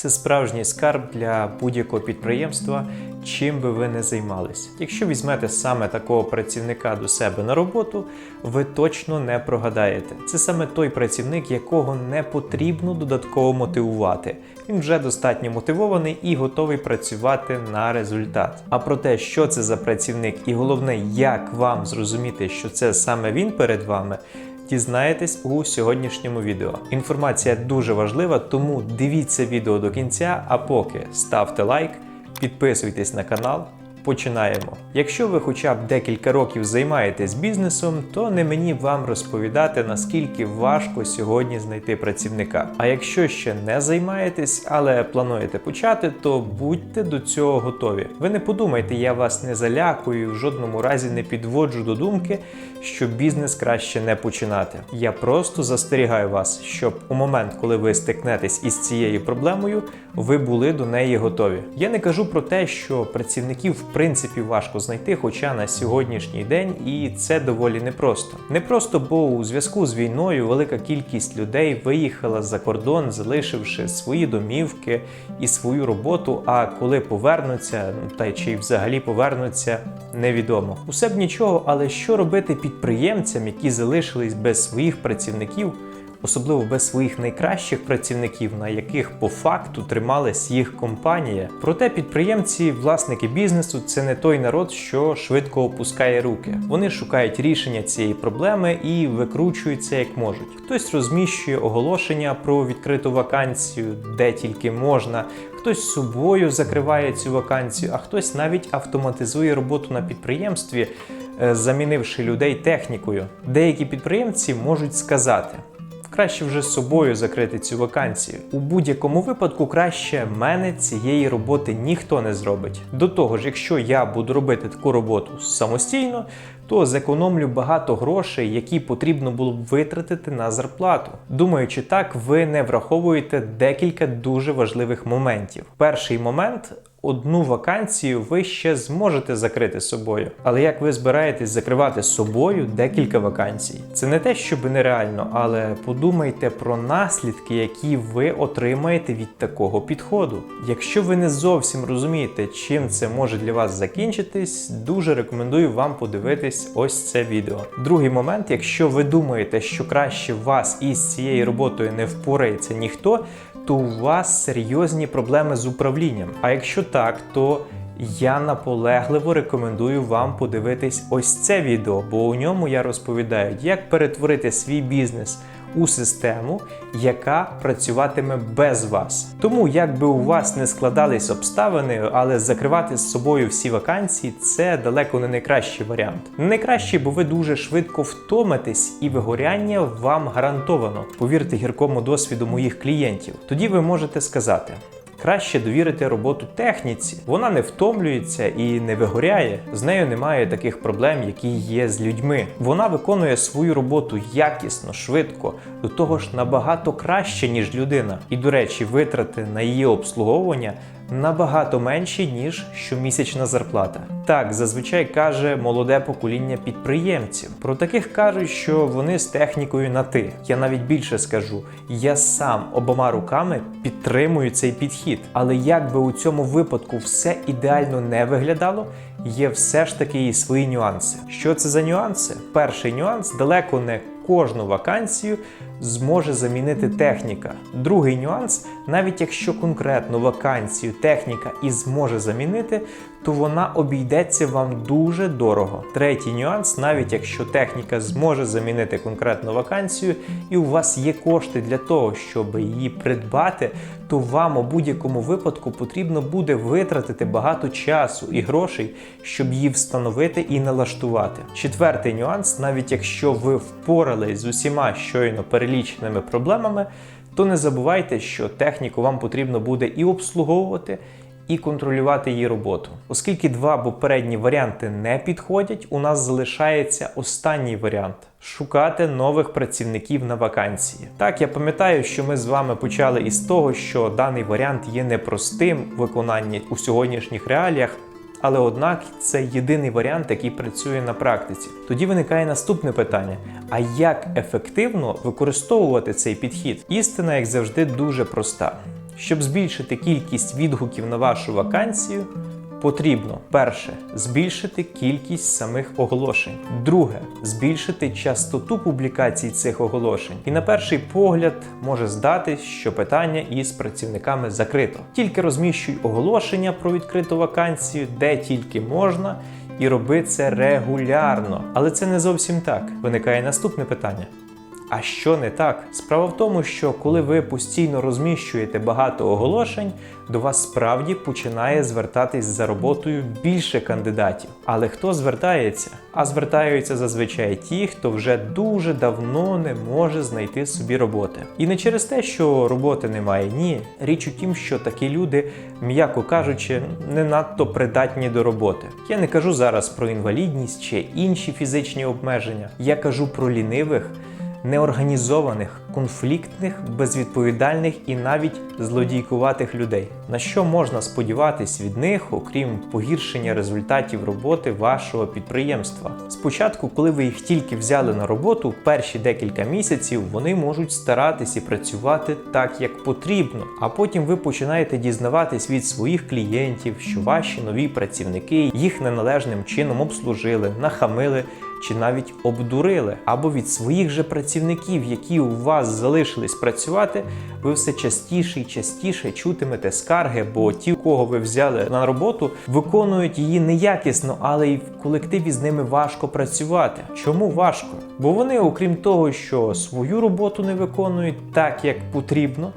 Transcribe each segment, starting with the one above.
Це справжній скарб для будь-якого підприємства, чим би ви не займались. Якщо візьмете саме такого працівника до себе на роботу, ви точно не прогадаєте. Це саме той працівник, якого не потрібно додатково мотивувати. Він вже достатньо мотивований і готовий працювати на результат. А про те, що це за працівник, і головне, як вам зрозуміти, що це саме він перед вами. Дізнаєтесь у сьогоднішньому відео. Інформація дуже важлива, тому дивіться відео до кінця, а поки ставте лайк, підписуйтесь на канал. Починаємо. Якщо ви хоча б декілька років займаєтесь бізнесом, то не мені вам розповідати, наскільки важко сьогодні знайти працівника. А якщо ще не займаєтесь, але плануєте почати, то будьте до цього готові. Ви не подумайте, я вас не залякую, в жодному разі не підводжу до думки, що бізнес краще не починати. Я просто застерігаю вас, щоб у момент, коли ви стикнетесь із цією проблемою, ви були до неї готові. Я не кажу про те, що працівників принципі важко знайти, хоча на сьогоднішній день і це доволі непросто. Непросто, бо у зв'язку з війною велика кількість людей виїхала за кордон, залишивши свої домівки і свою роботу. А коли повернуться, ну та чи взагалі повернуться, невідомо. Усе б нічого, але що робити підприємцям, які залишились без своїх працівників? Особливо без своїх найкращих працівників, на яких по факту трималась їх компанія. Проте підприємці, власники бізнесу, це не той народ, що швидко опускає руки. Вони шукають рішення цієї проблеми і викручуються як можуть. Хтось розміщує оголошення про відкриту вакансію, де тільки можна. Хтось собою закриває цю вакансію, а хтось навіть автоматизує роботу на підприємстві, е, замінивши людей технікою. Деякі підприємці можуть сказати краще вже з собою закрити цю вакансію. У будь-якому випадку краще мене цієї роботи ніхто не зробить. До того ж, якщо я буду робити таку роботу самостійно, то зекономлю багато грошей, які потрібно було б витратити на зарплату. Думаючи так, ви не враховуєте декілька дуже важливих моментів. Перший момент одну вакансію ви ще зможете закрити собою. Але як ви збираєтесь закривати собою декілька вакансій? Це не те, щоб нереально, але подумайте про наслідки, які ви отримаєте від такого підходу. Якщо ви не зовсім розумієте, чим це може для вас закінчитись, дуже рекомендую вам подивитись ось це відео. Другий момент, якщо ви думаєте, що краще вас із цією роботою не впорається ніхто то у вас серйозні проблеми з управлінням. А якщо так, то я наполегливо рекомендую вам подивитись ось це відео, бо у ньому я розповідаю, як перетворити свій бізнес у систему, яка працюватиме без вас. Тому, як би у вас не складались обставини, але закривати з собою всі вакансії це далеко не найкращий варіант. Найкраще, бо ви дуже швидко втомитесь, і вигоряння вам гарантовано. Повірте гіркому досвіду моїх клієнтів. Тоді ви можете сказати. Краще довірити роботу техніці. Вона не втомлюється і не вигоряє. З нею немає таких проблем, які є з людьми. Вона виконує свою роботу якісно, швидко, до того ж набагато краще, ніж людина. І, до речі, витрати на її обслуговування набагато менші, ніж щомісячна зарплата. Так зазвичай каже молоде покоління підприємців. Про таких кажуть, що вони з технікою на ти. Я навіть більше скажу, я сам обома руками підтримую цей підхід. Але як би у цьому випадку все ідеально не виглядало, є все ж таки і свої нюанси. Що це за нюанси? Перший нюанс далеко не кожну вакансію зможе замінити техніка. Другий нюанс, навіть якщо конкретну вакансію техніка і зможе замінити, то вона обійдеться вам дуже дорого. Третій нюанс, навіть якщо техніка зможе замінити конкретну вакансію, і у вас є кошти для того, щоб її придбати, то вам у будь-якому випадку потрібно буде витратити багато часу і грошей, щоб її встановити і налаштувати. Четвертий нюанс, навіть якщо ви впорались з усіма щойно переліченими проблемами, то не забувайте, що техніку вам потрібно буде і обслуговувати і контролювати її роботу. Оскільки два попередні варіанти не підходять, у нас залишається останній варіант. Шукати нових працівників на вакансії. Так, я пам'ятаю, що ми з вами почали із того, що даний варіант є непростим у виконанні у сьогоднішніх реаліях, але однак це єдиний варіант, який працює на практиці. Тоді виникає наступне питання: а як ефективно використовувати цей підхід? Істина, як завжди, дуже проста. Щоб збільшити кількість відгуків на вашу вакансію, потрібно перше збільшити кількість самих оголошень. Друге збільшити частоту публікацій цих оголошень. І на перший погляд може здатись, що питання із працівниками закрито. Тільки розміщуй оголошення про відкриту вакансію, де тільки можна. І роби це регулярно. Але це не зовсім так. Виникає наступне питання. А що не так? Справа в тому, що коли ви постійно розміщуєте багато оголошень, до вас справді починає звертатись за роботою більше кандидатів. Але хто звертається? А звертаються зазвичай ті, хто вже дуже давно не може знайти собі роботи. І не через те, що роботи немає, ні. Річ у тім, що такі люди, м'яко кажучи, не надто придатні до роботи. Я не кажу зараз про інвалідність чи інші фізичні обмеження. Я кажу про лінивих неорганізованих, конфліктних, безвідповідальних і навіть злодійкуватих людей. На що можна сподіватись від них, окрім погіршення результатів роботи вашого підприємства? Спочатку, коли ви їх тільки взяли на роботу, перші декілька місяців вони можуть старатись і працювати так, як потрібно. А потім ви починаєте дізнаватись від своїх клієнтів, що ваші нові працівники їх неналежним чином обслужили, нахамили чи навіть обдурили, або від своїх же працівників, які у вас залишились працювати, ви все частіше і частіше чутимете скарги, бо ті, кого ви взяли на роботу, виконують її неякісно, але й в колективі з ними важко працювати. Чому важко? Бо вони, окрім того, що свою роботу не виконують так, як потрібно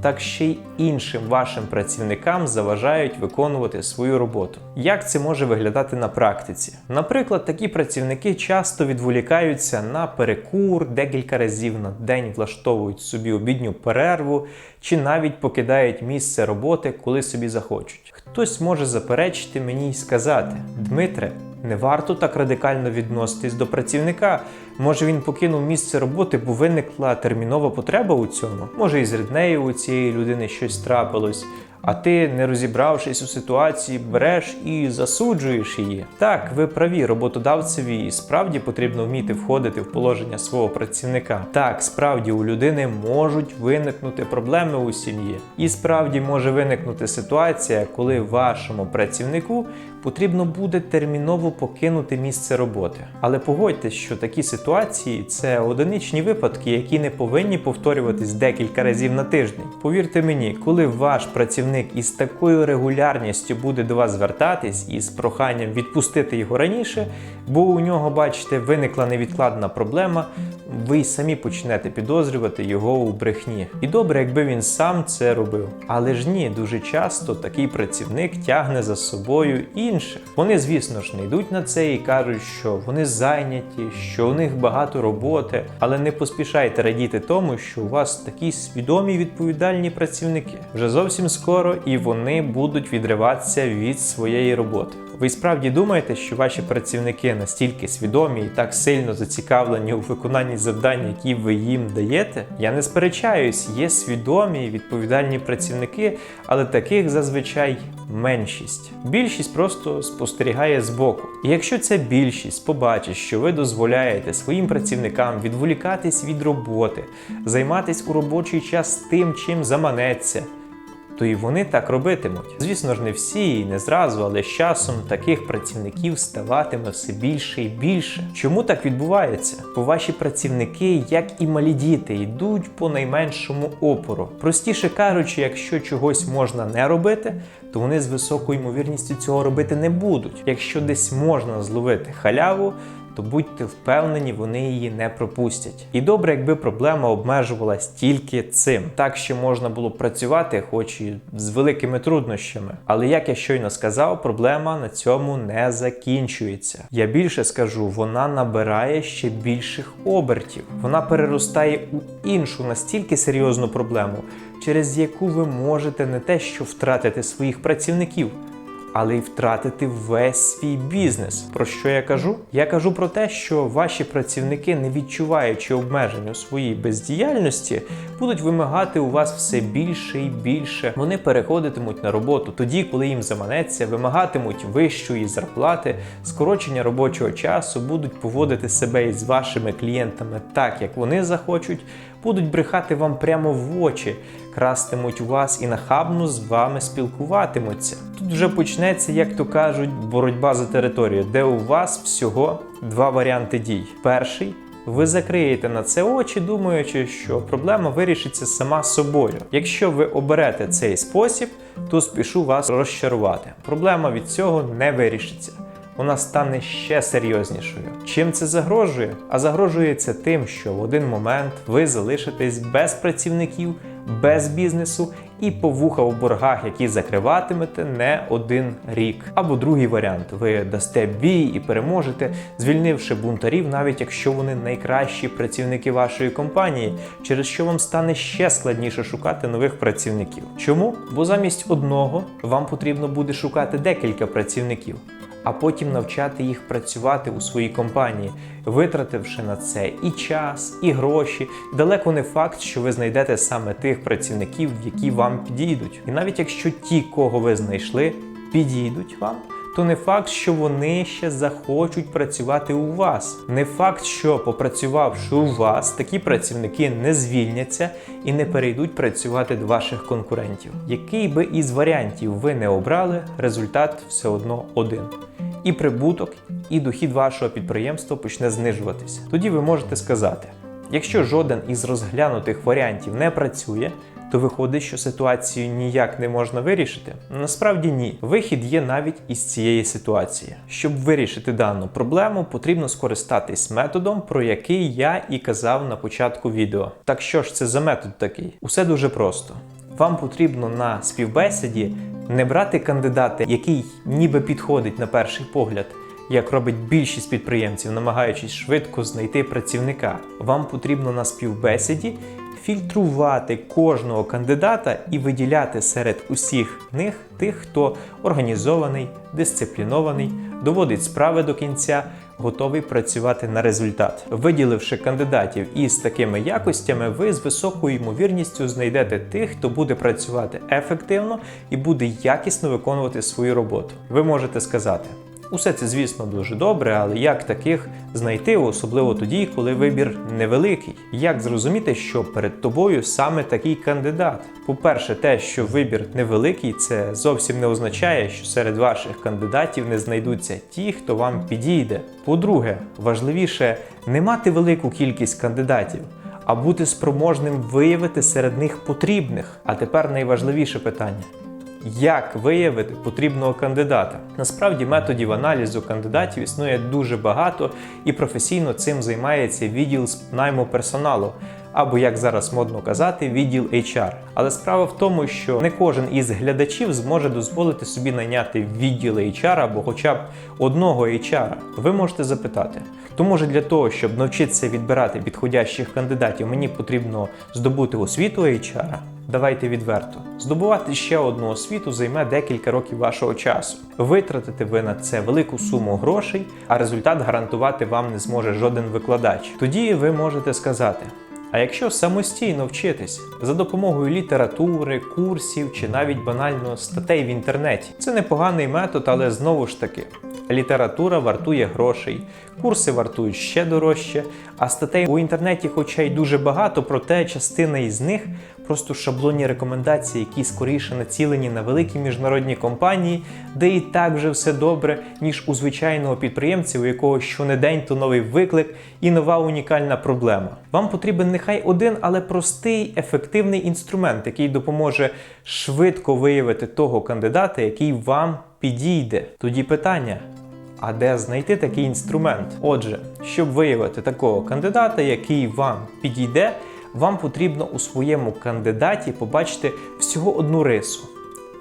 так ще й іншим вашим працівникам заважають виконувати свою роботу. Як це може виглядати на практиці? Наприклад, такі працівники часто відволікаються на перекур, декілька разів на день влаштовують собі обідню перерву чи навіть покидають місце роботи, коли собі захочуть. Хтось може заперечити мені й сказати: Дмитре, не варто так радикально відноситись до працівника. Може він покинув місце роботи, бо виникла термінова потреба у цьому. Може, і з ріднею у цієї людини щось трапилось. А ти, не розібравшись у ситуації, береш і засуджуєш її. Так, ви праві, роботодавцеві і справді потрібно вміти входити в положення свого працівника. Так, справді у людини можуть виникнути проблеми у сім'ї, і справді може виникнути ситуація, коли вашому працівнику потрібно буде терміново покинути місце роботи. Але погодьтесь, що такі ситуації це одиничні випадки, які не повинні повторюватись декілька разів на тиждень. Повірте мені, коли ваш працівник із такою регулярністю буде до вас звертатись із проханням відпустити його раніше, бо у нього, бачите, виникла невідкладна проблема, ви й самі почнете підозрювати його у брехні. І добре, якби він сам це робив. Але ж ні, дуже часто такий працівник тягне за собою інших. Вони, звісно ж, не йдуть на це і кажуть, що вони зайняті, що у них багато роботи, але не поспішайте радіти тому, що у вас такі свідомі відповідальні працівники. Вже зовсім скоро і вони будуть відриватися від своєї роботи. Ви справді думаєте, що ваші працівники настільки свідомі і так сильно зацікавлені у виконанні завдань, які ви їм даєте? Я не сперечаюсь, є свідомі і відповідальні працівники, але таких зазвичай меншість. Більшість просто спостерігає збоку. І якщо ця більшість побачить, що ви дозволяєте своїм працівникам відволікатись від роботи, займатись у робочий час тим, чим заманеться то і вони так робитимуть. Звісно ж, не всі і не зразу, але з часом таких працівників ставатиме все більше і більше. Чому так відбувається? Бо ваші працівники, як і малі діти, йдуть по найменшому опору. Простіше кажучи, якщо чогось можна не робити, то вони з високою ймовірністю цього робити не будуть. Якщо десь можна зловити халяву, то будьте впевнені, вони її не пропустять. І добре, якби проблема обмежувалась тільки цим. Так що можна було працювати, хоч і з великими труднощами. Але як я щойно сказав, проблема на цьому не закінчується. Я більше скажу, вона набирає ще більших обертів. Вона переростає у іншу настільки серйозну проблему, через яку ви можете не те, що втратити своїх працівників але й втратити весь свій бізнес. Про що я кажу? Я кажу про те, що ваші працівники, не відчуваючи обмежень у своїй бездіяльності, будуть вимагати у вас все більше і більше. Вони переходитимуть на роботу тоді, коли їм заманеться, вимагатимуть вищої зарплати, скорочення робочого часу, будуть поводити себе із вашими клієнтами так, як вони захочуть, будуть брехати вам прямо в очі, крастимуть вас і нахабно з вами спілкуватимуться. Тут вже почнеться, як то кажуть, боротьба за територію, де у вас всього два варіанти дій. Перший ви закриєте на це очі, думаючи, що проблема вирішиться сама собою. Якщо ви оберете цей спосіб, то спішу вас розчарувати. Проблема від цього не вирішиться. Вона стане ще серйознішою. Чим це загрожує? А загрожує це тим, що в один момент ви залишитесь без працівників, без бізнесу і по вуха в боргах, які закриватимете не один рік. Або другий варіант: ви дасте бій і переможете, звільнивши бунтарів, навіть якщо вони найкращі працівники вашої компанії, через що вам стане ще складніше шукати нових працівників. Чому? Бо замість одного вам потрібно буде шукати декілька працівників. А потім навчати їх працювати у своїй компанії, витративши на це і час, і гроші. Далеко не факт, що ви знайдете саме тих працівників, які вам підійдуть. І навіть якщо ті, кого ви знайшли, підійдуть вам, то не факт, що вони ще захочуть працювати у вас. Не факт, що попрацювавши у вас, такі працівники не звільняться і не перейдуть працювати до ваших конкурентів. Який би із варіантів ви не обрали, результат все одно один. І прибуток, і дохід вашого підприємства почне знижуватися. Тоді ви можете сказати: якщо жоден із розглянутих варіантів не працює, то виходить, що ситуацію ніяк не можна вирішити? Насправді ні. Вихід є навіть із цієї ситуації. Щоб вирішити дану проблему, потрібно скористатись методом, про який я і казав на початку відео. Так що ж це за метод такий? Усе дуже просто. Вам потрібно на співбесіді не брати кандидата, який ніби підходить на перший погляд. Як робить більшість підприємців, намагаючись швидко знайти працівника, вам потрібно на співбесіді фільтрувати кожного кандидата і виділяти серед усіх них тих, хто організований, дисциплінований, доводить справи до кінця, готовий працювати на результат. Виділивши кандидатів із такими якостями, ви з високою ймовірністю знайдете тих, хто буде працювати ефективно і буде якісно виконувати свою роботу. Ви можете сказати. Усе це, звісно, дуже добре, але як таких знайти, особливо тоді, коли вибір невеликий? Як зрозуміти, що перед тобою саме такий кандидат? По-перше, те, що вибір невеликий, це зовсім не означає, що серед ваших кандидатів не знайдуться ті, хто вам підійде. По-друге, важливіше не мати велику кількість кандидатів. А бути спроможним виявити серед них потрібних. А тепер найважливіше питання: як виявити потрібного кандидата? Насправді методів аналізу кандидатів існує дуже багато, і професійно цим займається відділ з найму персоналу. Або, як зараз модно казати, відділ HR. Але справа в тому, що не кожен із глядачів зможе дозволити собі найняти відділ HR або хоча б одного HR. Ви можете запитати, то може для того, щоб навчитися відбирати підходящих кандидатів, мені потрібно здобути освіту HR? Давайте відверто. Здобувати ще одну освіту займе декілька років вашого часу. Витратите ви на це велику суму грошей, а результат гарантувати вам не зможе жоден викладач. Тоді ви можете сказати. А якщо самостійно вчитись за допомогою літератури, курсів чи навіть банально статей в інтернеті, це непоганий метод, але знову ж таки. Література вартує грошей, курси вартують ще дорожче, а статей у інтернеті, хоча й дуже багато, проте частина із них просто шаблонні рекомендації, які скоріше націлені на великі міжнародні компанії, де і так вже все добре, ніж у звичайного підприємця, у якого щонедень то новий виклик і нова унікальна проблема. Вам потрібен нехай один, але простий, ефективний інструмент, який допоможе швидко виявити того кандидата, який вам підійде. Тоді питання. А де знайти такий інструмент? Отже, щоб виявити такого кандидата, який вам підійде, вам потрібно у своєму кандидаті побачити всього одну рису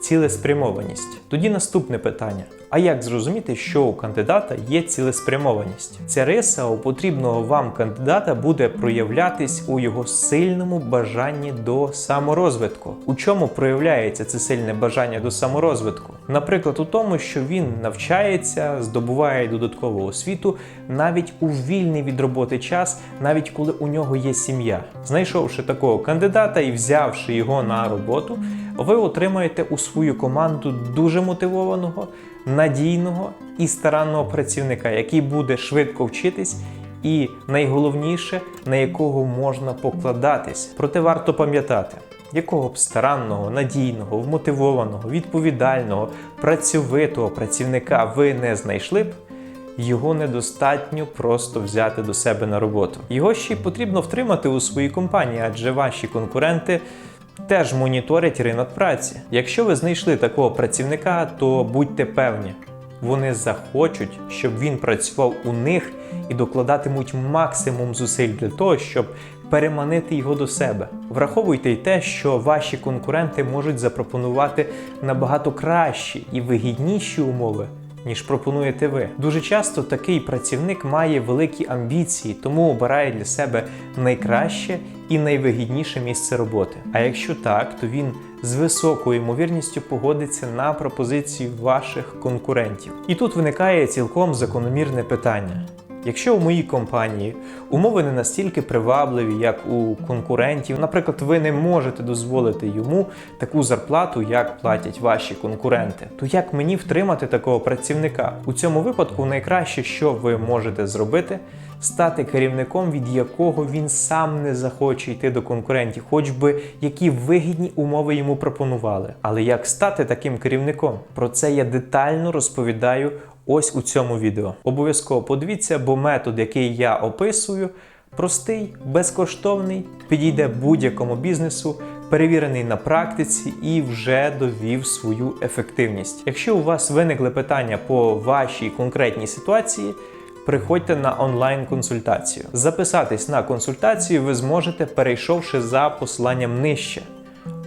цілеспрямованість. Тоді наступне питання: а як зрозуміти, що у кандидата є цілеспрямованість? Ця риса у потрібного вам кандидата буде проявлятись у його сильному бажанні до саморозвитку. У чому проявляється це сильне бажання до саморозвитку? Наприклад, у тому, що він навчається, здобуває додаткову освіту навіть у вільний від роботи час, навіть коли у нього є сім'я. Знайшовши такого кандидата і взявши його на роботу, ви отримаєте у свою команду дуже мотивованого, надійного і старанного працівника, який буде швидко вчитись і найголовніше, на якого можна покладатись. Проте варто пам'ятати, якого б старанного, надійного, вмотивованого, відповідального, працьовитого працівника ви не знайшли б. Його недостатньо просто взяти до себе на роботу. Його ще й потрібно втримати у своїй компанії, адже ваші конкуренти теж моніторять ринок праці. Якщо ви знайшли такого працівника, то будьте певні, вони захочуть, щоб він працював у них і докладатимуть максимум зусиль для того, щоб переманити його до себе. Враховуйте й те, що ваші конкуренти можуть запропонувати набагато кращі і вигідніші умови. Ніж пропонуєте ви. Дуже часто такий працівник має великі амбіції, тому обирає для себе найкраще і найвигідніше місце роботи. А якщо так, то він з високою ймовірністю погодиться на пропозицію ваших конкурентів. І тут виникає цілком закономірне питання. Якщо у моїй компанії умови не настільки привабливі, як у конкурентів, наприклад, ви не можете дозволити йому таку зарплату, як платять ваші конкуренти, то як мені втримати такого працівника? У цьому випадку найкраще, що ви можете зробити, стати керівником, від якого він сам не захоче йти до конкурентів, хоч би які вигідні умови йому пропонували. Але як стати таким керівником? Про це я детально розповідаю ось у цьому відео. Обов'язково подивіться, бо метод, який я описую, простий, безкоштовний, підійде будь-якому бізнесу, перевірений на практиці і вже довів свою ефективність. Якщо у вас виникли питання по вашій конкретній ситуації, приходьте на онлайн-консультацію. Записатись на консультацію ви зможете, перейшовши за посиланням нижче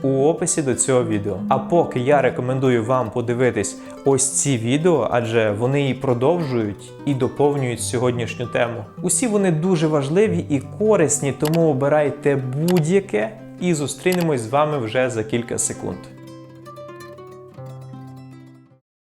у описі до цього відео. А поки я рекомендую вам подивитись ось ці відео, адже вони і продовжують і доповнюють сьогоднішню тему. Усі вони дуже важливі і корисні, тому обирайте будь-яке і зустрінемось з вами вже за кілька секунд.